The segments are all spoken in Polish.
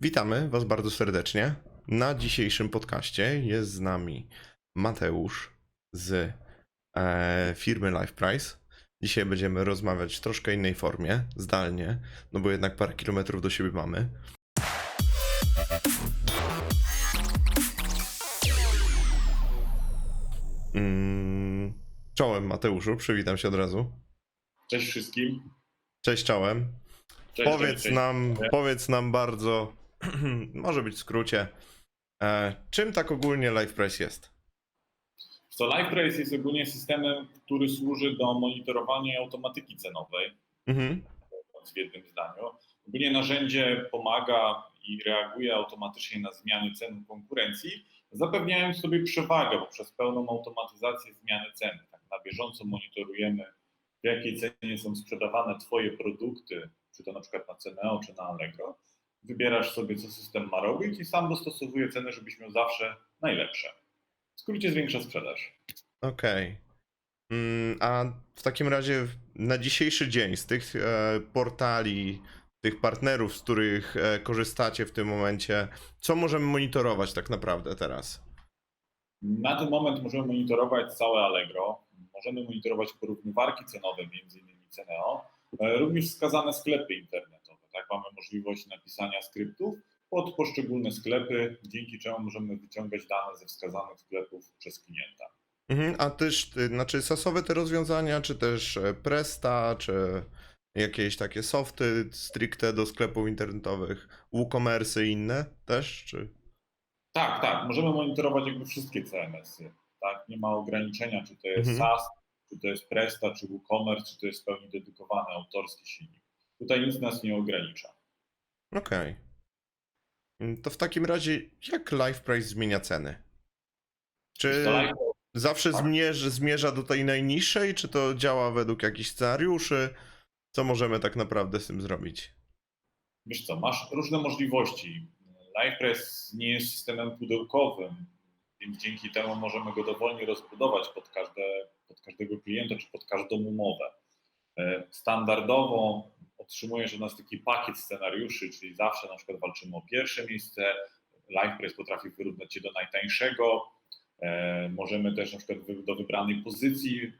Witamy Was bardzo serdecznie. Na dzisiejszym podcaście jest z nami Mateusz z e, firmy Life Price. Dzisiaj będziemy rozmawiać w troszkę innej formie, zdalnie, no bo jednak parę kilometrów do siebie mamy. Mm, czołem Mateuszu, przywitam się od razu. Cześć wszystkim. Cześć czołem. Cześć, powiedz cześć, nam, powiedz nam bardzo, może być w skrócie, e, czym tak ogólnie Life Price jest? Co LivePrace jest ogólnie systemem, który służy do monitorowania automatyki cenowej, Mhm. w jednym zdaniu. Ogólnie narzędzie pomaga i reaguje automatycznie na zmiany cen konkurencji, zapewniając sobie przewagę poprzez pełną automatyzację zmiany ceny. Tak na bieżąco monitorujemy, w jakiej cenie są sprzedawane Twoje produkty, czy to na przykład na Ceneo, czy na Allegro. Wybierasz sobie, co system ma robić i sam dostosowuje ceny, żebyś miał zawsze najlepsze. W skrócie zwiększa sprzedaż. Okej. Mm, A w takim razie na dzisiejszy dzień z tych e, portali, tych partnerów, z których e, korzystacie w tym momencie, co możemy monitorować tak naprawdę teraz? Na ten moment możemy monitorować całe Allegro, możemy monitorować porównywarki cenowe, między innymi Ceneo, e, również wskazane sklepy internetowe. Mamy możliwość napisania skryptów pod poszczególne sklepy, dzięki czemu możemy wyciągać dane ze wskazanych sklepów przez klienta. Mhm. A też, y, znaczy sasowe te rozwiązania, czy też e, Presta, czy jakieś takie softy stricte do sklepów internetowych, WooCommerce i inne też, czy? Tak, tak, możemy monitorować jakby wszystkie CMS-y. Tak? Nie ma ograniczenia, czy to jest Mhm. SaaS, czy to jest Presta, czy WooCommerce, czy to jest w pełni dedykowany autorski silnik. Tutaj nic nas nie ogranicza. Okej. Mm, To w takim razie, jak Life Price zmienia ceny? Czy live- zawsze Tak. zmierza, zmierza do tej najniższej, czy to działa według jakichś scenariuszy? Co możemy tak naprawdę z tym zrobić? Wiesz co, masz różne możliwości. LivePress nie jest systemem pudełkowym, więc dzięki temu możemy go dowolnie rozbudować pod, każde, pod każdego klienta czy pod każdą umowę. E, Standardowo otrzymujesz od nas taki pakiet scenariuszy, czyli zawsze na przykład walczymy o pierwsze miejsce. LivePress potrafi wyrównać cię do najtańszego. E, Możemy też na przykład do wybranej pozycji,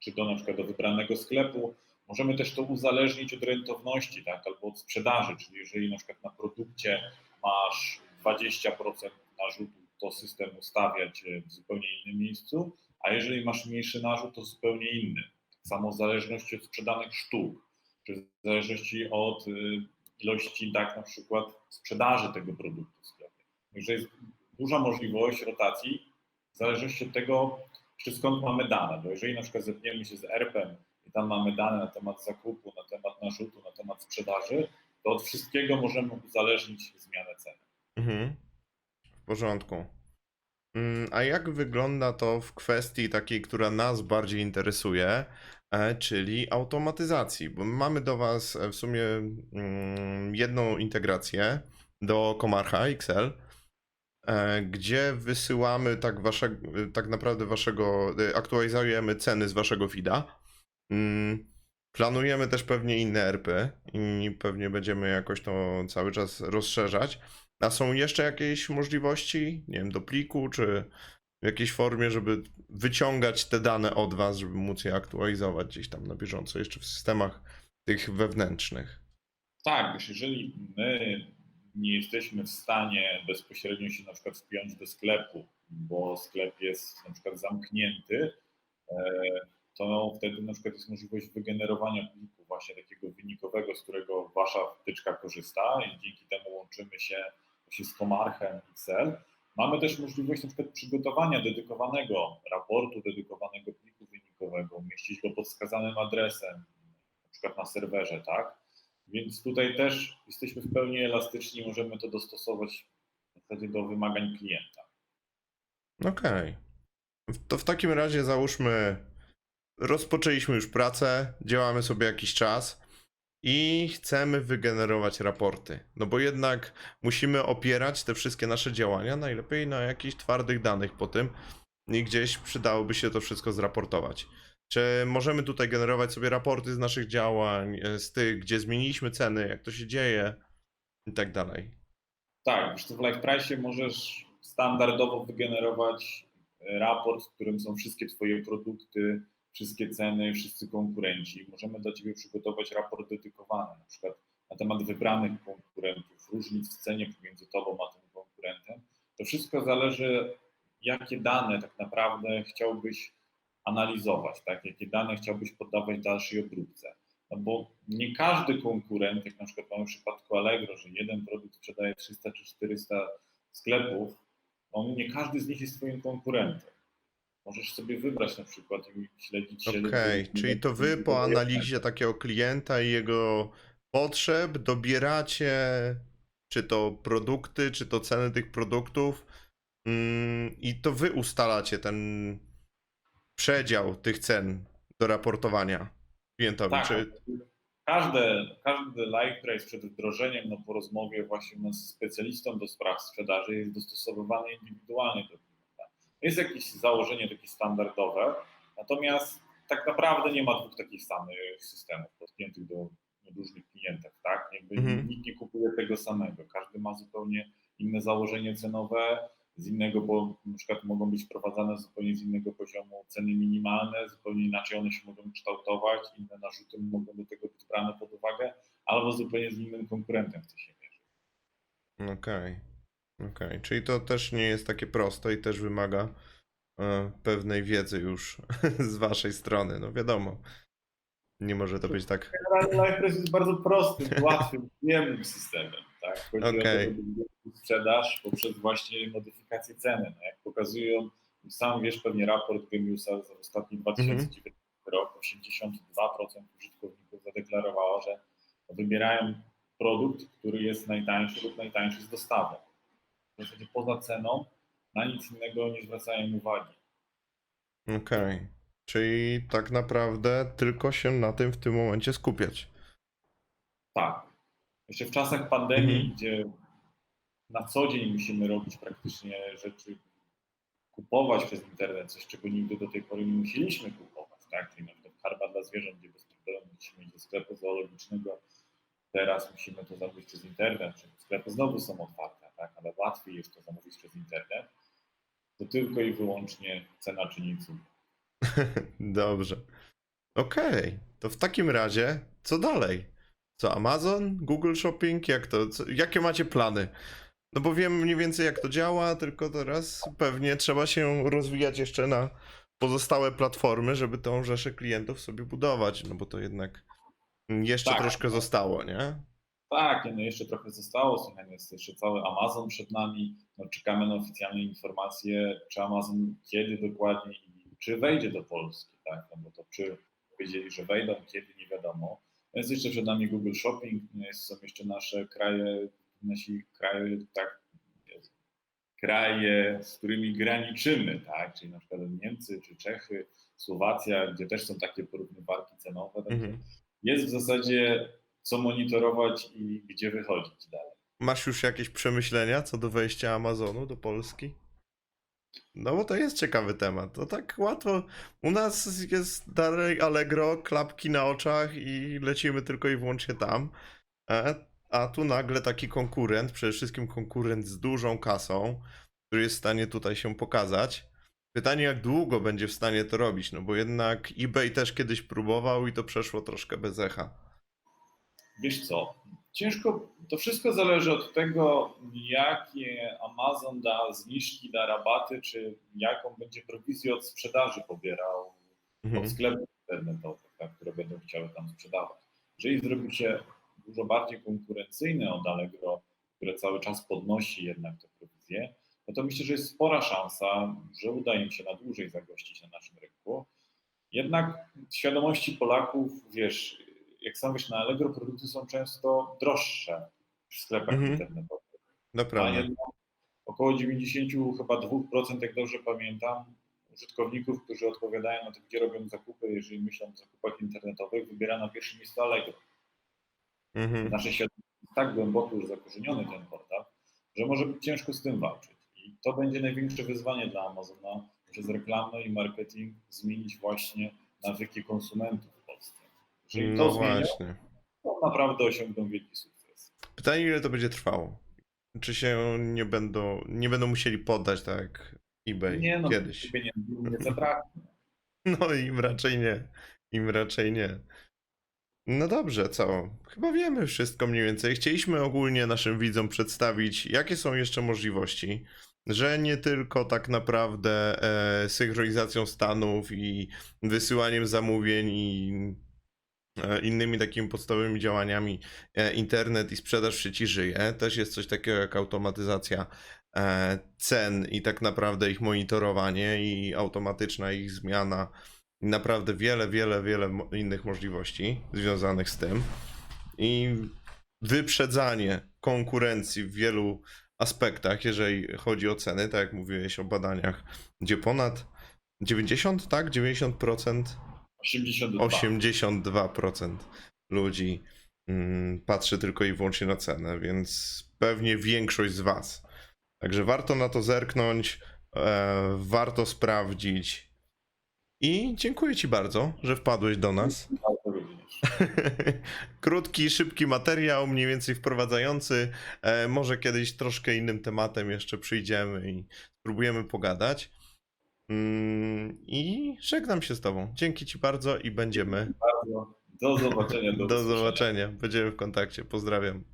czy do na przykład do wybranego sklepu. Możemy też to uzależnić od rentowności, tak, albo od sprzedaży, czyli jeżeli na przykład na produkcie masz 20% narzutu, to system ustawia cię w zupełnie innym miejscu, a jeżeli masz mniejszy narzut, to zupełnie inny. Tak samo w zależności od sprzedanych sztuk, czy w zależności od y, ilości, tak, na przykład sprzedaży tego produktu w sklepie. Także jest duża możliwość rotacji w zależności od tego, czy skąd mamy dane, bo jeżeli na przykład zepniemy się z ERP-em i tam mamy dane na temat zakupu, na temat narzutu, na temat sprzedaży, to od wszystkiego możemy uzależnić zmianę ceny. Mhm. W porządku. Mm, A jak wygląda to w kwestii takiej, która nas bardziej interesuje, czyli automatyzacji? Bo mamy do Was e, w sumie mm, jedną integrację do Komarcha XL, e, gdzie wysyłamy tak, wasze, tak naprawdę Waszego, e, aktualizujemy ceny z Waszego feeda. Mm, Planujemy też pewnie inne RP i pewnie będziemy jakoś to cały czas rozszerzać. A są jeszcze jakieś możliwości, nie wiem, do pliku, czy w jakiejś formie, żeby wyciągać te dane od Was, żeby móc je aktualizować gdzieś tam na bieżąco, jeszcze w systemach tych wewnętrznych? Tak, jeżeli my nie jesteśmy w stanie bezpośrednio się na przykład wpiąć do sklepu, bo sklep jest na przykład zamknięty, e, to wtedy na przykład jest możliwość wygenerowania pliku właśnie takiego wynikowego, z którego wasza wtyczka korzysta i dzięki temu łączymy się z Komarchem XL. Mamy też możliwość na przykład przygotowania dedykowanego raportu, dedykowanego pliku wynikowego, umieścić go pod wskazanym adresem, na przykład na serwerze, tak? Więc tutaj też jesteśmy w pełni elastyczni, możemy to dostosować w zasadzie do wymagań klienta. Okej. To w takim razie załóżmy, rozpoczęliśmy już pracę, działamy sobie jakiś czas i chcemy wygenerować raporty. No bo jednak musimy opierać te wszystkie nasze działania najlepiej na jakichś twardych danych po tym i gdzieś przydałoby się to wszystko zraportować. Czy możemy tutaj generować sobie raporty z naszych działań, e, z tych, gdzie zmieniliśmy ceny, jak to się dzieje i tak dalej. Tak, co, w Live możesz standardowo wygenerować e, raport, w którym są wszystkie Twoje produkty, wszystkie ceny, wszyscy konkurenci. Możemy dla Ciebie przygotować raport dedykowany, na przykład na temat wybranych konkurentów, różnic w cenie pomiędzy Tobą a tym konkurentem. To wszystko zależy, jakie dane tak naprawdę chciałbyś analizować, tak? jakie dane chciałbyś poddawać dalszej obróbce. No bo nie każdy konkurent, jak na przykład mamy w przypadku Allegro, że jeden produkt sprzedaje 300 czy 400 sklepów, on nie każdy z nich jest twoim konkurentem. Możesz sobie wybrać na przykład i śledzić się. Okej, czyli to wy po analizie takiego klienta i jego potrzeb dobieracie czy to produkty, czy to ceny tych produktów mm, i to wy ustalacie ten przedział tych cen do raportowania klientowi. Tak, Czy... każde, każdy live trace przed wdrożeniem, no po rozmowie właśnie z specjalistą do spraw sprzedaży jest dostosowywany indywidualnie do klienta. Jest jakieś założenie takie standardowe, natomiast tak naprawdę nie ma dwóch takich samych systemów podpiętych do różnych klientów, tak? Jakby Mhm. nikt nie kupuje tego samego. Każdy ma zupełnie inne założenie cenowe, z innego, bo na przykład mogą być wprowadzane zupełnie z innego poziomu ceny minimalne, zupełnie inaczej one się mogą kształtować, inne narzuty mogą do tego być brane pod uwagę, albo zupełnie z innym konkurentem chce się mierzyć. Okej, okej. Czyli to też nie jest takie proste i też wymaga e, pewnej wiedzy już z waszej strony. No wiadomo, nie może to być tak. Generalnie LivePress jest bardzo prostym, łatwym, przyjemnym systemem. Tak? Chodzi Okej. o to, sprzedaż poprzez właśnie modyfikację ceny. No, jak pokazują, sam wiesz pewnie raport Gemiusa za ostatni 2019 rok, 82% użytkowników zadeklarowało, że wybierają produkt, który jest najtańszy lub najtańszy z dostawą. W zasadzie poza ceną na nic innego nie zwracają uwagi. Okej. Czyli tak naprawdę tylko się na tym w tym momencie skupiać. Tak. Jeszcze w czasach pandemii, Mhm. gdzie na co dzień musimy robić praktycznie rzeczy, kupować przez internet, coś czego nigdy do tej pory nie musieliśmy kupować, tak? Czyli na przykład karma dla zwierząt, gdzie bez problemu musimy iść do sklepu zoologicznego, teraz musimy to zamówić przez internet, czy sklepy znowu są otwarte, tak? Ale łatwiej jest to zamówić przez internet. To tylko i wyłącznie cena czyni cud. Dobrze. Okej, to w takim razie co dalej? Co Amazon, Google Shopping, jak to, co, jakie macie plany? No bo wiem mniej więcej jak to działa, tylko teraz pewnie trzeba się rozwijać jeszcze na pozostałe platformy, żeby tą rzeszę klientów sobie budować, no bo to jednak jeszcze Tak. troszkę zostało, nie? Tak, no jeszcze trochę zostało, słuchaj, jest jeszcze cały Amazon przed nami, no czekamy na oficjalne informacje, czy Amazon kiedy dokładnie i czy wejdzie do Polski, tak, no bo to czy powiedzieli, że wejdą, kiedy, nie wiadomo. No Jest jeszcze przed nami Google Shopping, no są jeszcze nasze kraje, nasi kraje, tak, kraje, z którymi graniczymy, tak, czyli na przykład Niemcy, czy Czechy, Słowacja, gdzie też są takie porównywarki cenowe, Mhm. jest w zasadzie co monitorować i gdzie wychodzić dalej. Masz już jakieś przemyślenia co do wejścia Amazonu do Polski? No bo to jest ciekawy temat. To tak łatwo. U nas jest dalej Allegro, klapki na oczach i lecimy tylko i wyłącznie tam. E, A tu nagle taki konkurent, przede wszystkim konkurent z dużą kasą, który jest w stanie tutaj się pokazać. Pytanie, jak długo będzie w stanie to robić, no bo jednak eBay też kiedyś próbował i to przeszło troszkę bez echa. Wiesz co, ciężko, to wszystko zależy od tego, jakie Amazon da zniżki, da rabaty, czy jaką będzie prowizję od sprzedaży pobierał Mhm. od sklepów internetowych, tak, które będą chciały tam sprzedawać. Jeżeli zrobi się dużo bardziej konkurencyjny od Allegro, które cały czas podnosi jednak te prowizje, no to myślę, że jest spora szansa, że uda im się na dłużej zagościć na naszym rynku. Jednak świadomości Polaków, wiesz, jak sam wiesz, na Allegro produkty są często droższe w sklepach Mhm. internetowych. A Naprawdę. około 90, chyba 2%, jak dobrze pamiętam, użytkowników, którzy odpowiadają na to, gdzie robią zakupy, jeżeli myślą o zakupach internetowych, wybiera na pierwsze miejsce Allegro. Mhm. Nasze świadomość jest tak głęboko już zakorzeniony ten portal, że może być ciężko z tym walczyć. I to będzie największe wyzwanie dla Amazona, przez reklamę i marketing zmienić właśnie nawyki konsumentów w Polsce. Jeżeli to No zmienią, właśnie. to naprawdę osiągną wielki sukces. Pytanie, ile to będzie trwało? Czy się nie będą, nie będą musieli poddać tak eBay Nie no, kiedyś? pieniędzy nie zabraknie. No im raczej nie. Im raczej nie. No dobrze, co? Chyba wiemy wszystko mniej więcej. Chcieliśmy ogólnie naszym widzom przedstawić, jakie są jeszcze możliwości, że nie tylko tak naprawdę e, synchronizacją stanów i wysyłaniem zamówień i innymi takimi podstawowymi działaniami e, internet i sprzedaż w sieci żyje. Też jest coś takiego jak automatyzacja e, cen i tak naprawdę ich monitorowanie i automatyczna ich zmiana. Naprawdę wiele, wiele, wiele innych możliwości związanych z tym. I wyprzedzanie konkurencji w wielu aspektach, jeżeli chodzi o ceny, tak jak mówiłeś o badaniach, gdzie ponad 90, tak? 90% 82. 82% ludzi mm, patrzy tylko i wyłącznie na cenę, więc pewnie większość z Was. Także warto na to zerknąć, e, warto sprawdzić. I dziękuję Ci bardzo, że wpadłeś do nas. Krótki, szybki materiał, mniej więcej wprowadzający. E, może kiedyś troszkę innym tematem jeszcze przyjdziemy i spróbujemy pogadać. Mm, I żegnam się z Tobą. Dzięki Ci bardzo i będziemy. Bardzo. Do zobaczenia. Do, Do zobaczenia. Będziemy w kontakcie. Pozdrawiam.